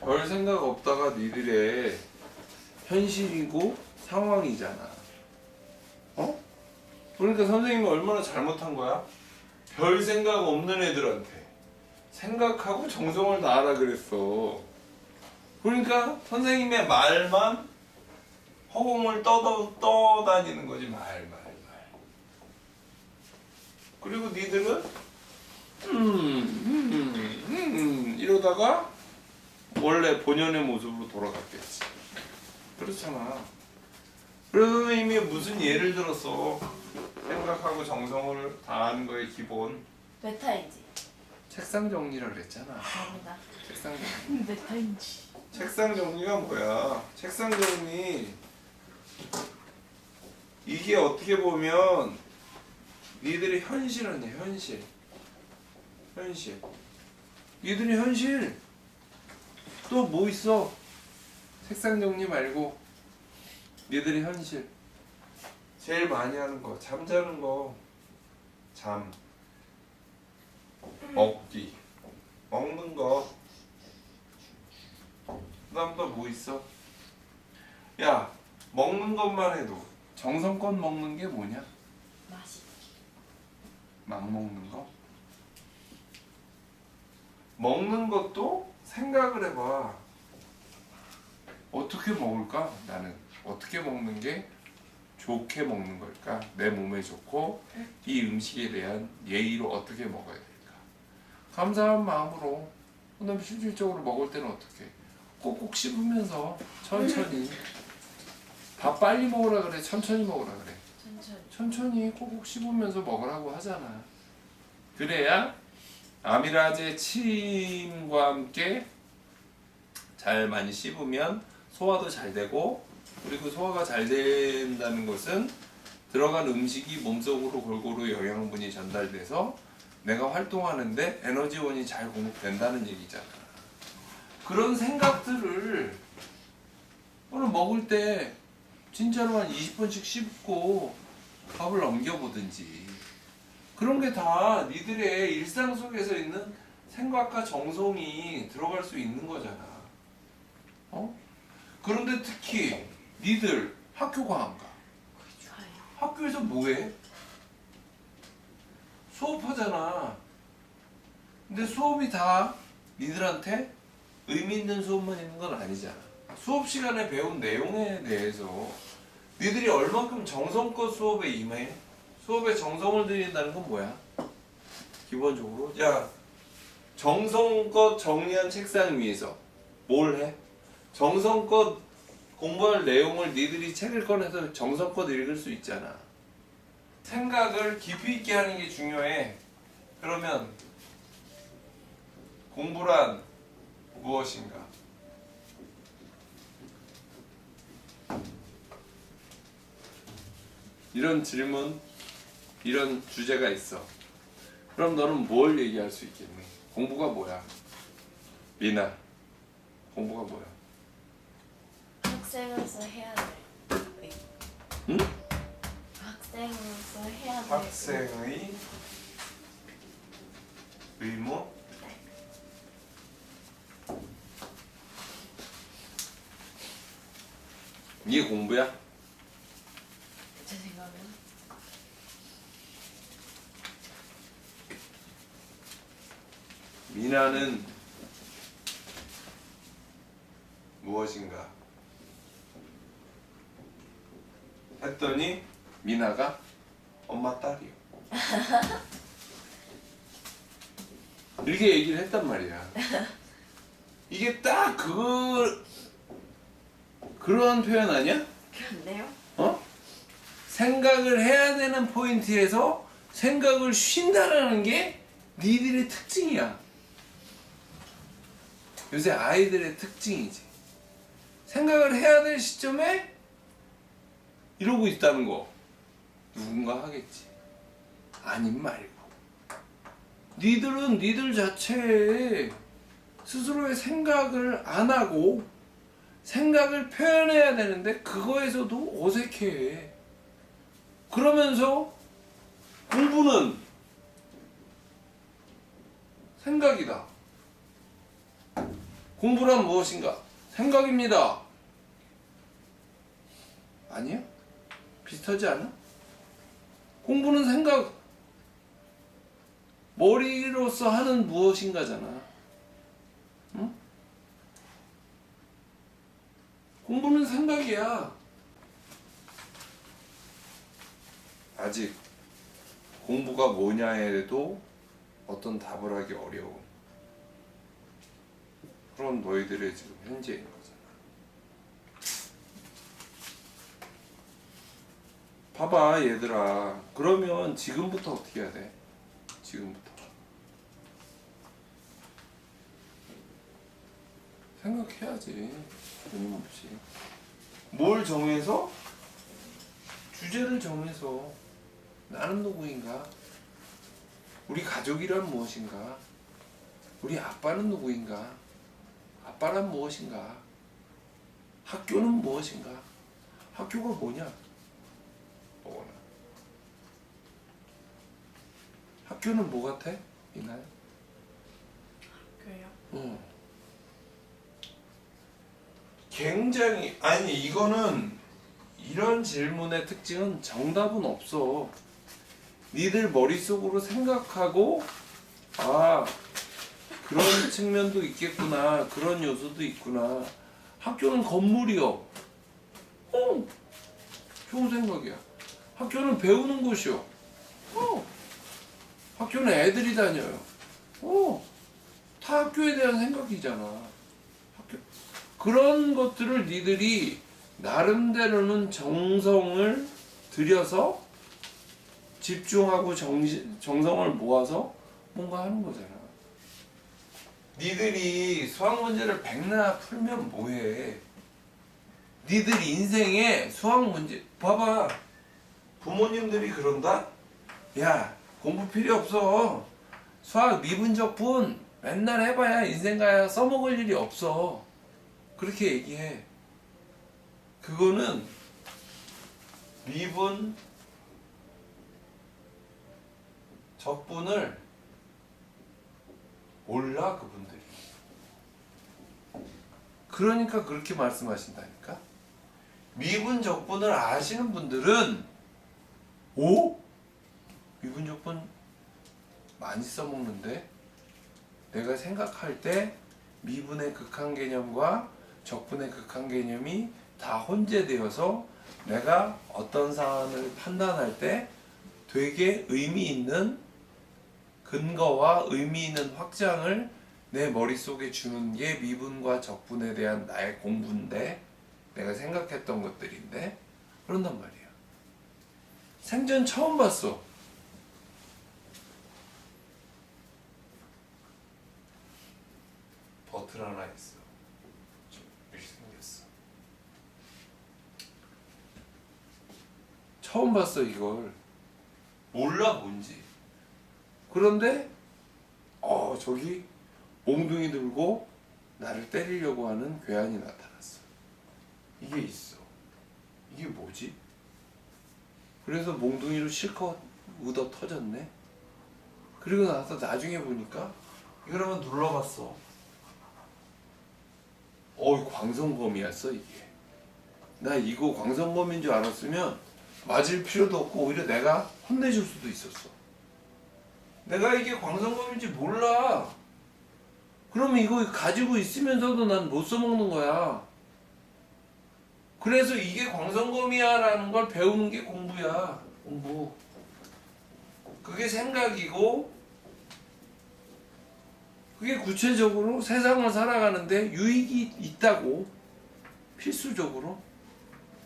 별 생각 없다가 니들의 현실이고 상황이잖아. 어? 그러니까 선생님이 얼마나 잘못한 거야? 별 생각 없는 애들한테 생각하고 정성을 다하라 그랬어. 그러니까 선생님의 말만 허공을 떠, 떠다니는 거지 말, 말, 말. 그리고 니들은 음, 음, 음, 이러다가 원래 본연의 모습으로 돌아갔겠지. 그렇잖아. 그래서 선생님이 무슨 예를 들었어. 생각하고 정성을 다하는 거의 기본. 메타인지. 책상 정리를 했잖아. 감사합니다. 책상 정리. 메타인지. 책상 정리가 뭐야? 책상 정리. 이게 어떻게 보면 니들의 현실 아니야, 현실. 현실. 니들의 현실. 또 뭐 있어? 책상 정리 말고 니들의 현실. 제일 많이 하는 거, 잠자는 거. 잠. 먹기. 먹는 거. 그다음 또 뭐 있어? 야 먹는 것만 해도 정성껏 먹는 게 뭐냐? 맛이. 막 먹는 거? 먹는 것도 생각을 해봐. 어떻게 먹을까? 나는 어떻게 먹는 게 좋게 먹는 걸까? 내 몸에 좋고 이 음식에 대한 예의로 어떻게 먹어야 될까? 감사한 마음으로 그다음 실질적으로 먹을 때는 어떻게? 꼭꼭 씹으면서 천천히 밥 빨리 먹으라 그래 천천히 먹으라 그래 천천히. 천천히 꼭꼭 씹으면서 먹으라고 하잖아. 그래야 아미라제 침과 함께 잘 많이 씹으면 소화도 잘 되고 그리고 소화가 잘 된다는 것은 들어간 음식이 몸속으로 골고루 영양분이 전달돼서 내가 활동하는데 에너지원이 잘 공급된다는 얘기잖아. 그런 생각들을 오늘 먹을 때 진짜로 한 20번씩 씹고 밥을 넘겨보든지 그런 게 다 니들의 일상 속에서 있는 생각과 정성이 들어갈 수 있는 거잖아. 어? 그런데 특히 니들 학교가 안 가. 학교에서 뭐해? 수업하잖아. 근데 수업이 다 니들한테 의미 있는 수업만 있는 건 아니잖아. 수업 시간에 배운 내용에 대해서 니들이 얼만큼 정성껏 수업에 임해? 수업에 정성을 들인다는 건 뭐야? 기본적으로 야 정성껏 정리한 책상 위에서 뭘 해? 정성껏 공부할 내용을 니들이 책을 꺼내서 정성껏 읽을 수 있잖아. 생각을 깊이 있게 하는 게 중요해. 그러면 공부란 무엇인가? 이런 질문, 이런 주제가 있어. 그럼 너는 뭘 얘기할 수 있겠니? 공부가 뭐야? 미나, 공부가 뭐야? 학생으로서 해야 될. 의- 응? 학생으로서 해야 될. 학생의 의무? 이게 공부야? 제 생각은 미나는 무엇인가? 했더니 미나가 엄마 딸이요. 이렇게 얘기를 했단 말이야. 이게 딱 그 그런 표현 아니야? 그런데요? 어? 생각을 해야 되는 포인트에서 생각을 쉰다라는 게 니들의 특징이야. 요새 아이들의 특징이지. 생각을 해야 될 시점에 이러고 있다는 거 누군가 하겠지. 아님 말고. 니들은 니들 자체에 스스로의 생각을 안 하고 생각을 표현해야 되는데 그거에서도 어색해. 그러면서 공부는 생각이다. 공부란 무엇인가? 생각입니다. 아니야? 비슷하지 않아? 공부는 생각, 머리로서 하는 무엇인가잖아. 응? 공부는 생각이야. 아직 공부가 뭐냐에도 어떤 답을 하기 어려운 그런 너희들의 지금 현재인 거잖아. 봐봐 얘들아. 그러면 지금부터 어떻게 해야 돼? 지금부터. 생각해야지. 끊임없이. 뭘 정해서? 주제를 정해서 나는 누구인가? 우리 가족이란 무엇인가? 우리 아빠는 누구인가? 아빠란 무엇인가? 학교는 무엇인가? 학교가 뭐냐? 뭐나? 학교는 뭐 같아? 이날? 그래요? 응. 굉장히 아니 이거는 이런 질문의 특징은 정답은 없어. 니들 머릿속으로 생각하고 아 그런 측면도 있겠구나. 그런 요소도 있구나. 학교는 건물이요. 어. 좋은 생각이야. 학교는 배우는 곳이요. 어. 학교는 애들이 다녀요. 어 다 학교에 대한 생각이잖아. 학교. 그런 것들을 니들이 나름대로는 정성을 들여서 집중하고 정시, 정성을 모아서 뭔가 하는 거잖아. 니들이 수학 문제를 백나 풀면 뭐해? 니들 인생에 수학 문제 봐봐. 부모님들이 그런다? 야 공부 필요 없어. 수학 미분적분 맨날 해봐야 인생 가야 써먹을 일이 없어. 그렇게 얘기해. 그거는 미분 적분을 몰라 그분들이. 그러니까 그렇게 말씀하신다니까. 미분 적분을 아시는 분들은 오 미분 적분 많이 써먹는데 내가 생각할 때 미분의 극한 개념과 적분의 극한 개념이 다 혼재되어서 내가 어떤 사안을 판단할 때 되게 의미 있는 근거와 의미 있는 확장을 내 머릿속에 주는 게 미분과 적분에 대한 나의 공부인데 내가 생각했던 것들인데 그런단 말이야. 생전 처음 봤어. 버튼 하나 있어. 처음 봤어 이걸. 몰라 뭔지. 그런데 어 저기 몽둥이 들고 나를 때리려고 하는 괴한이 나타났어. 이게 있어. 이게 뭐지? 그래서 몽둥이로 실컷 ud어 터졌네. 그리고 나서 나중에 보니까 이걸 한번 눌러봤어. 어, 광선검이었어 이게. 나 이거 광선검인 줄 알았으면 맞을 필요도 없고 오히려 내가 혼내줄 수도 있었어. 내가 이게 광선검인지 몰라. 그러면 이거 가지고 있으면서도 난 못 써먹는 거야. 그래서 이게 광선검이야라는 걸 배우는 게 공부야. 공부. 그게 생각이고, 그게 구체적으로 세상을 살아가는데 유익이 있다고. 필수적으로.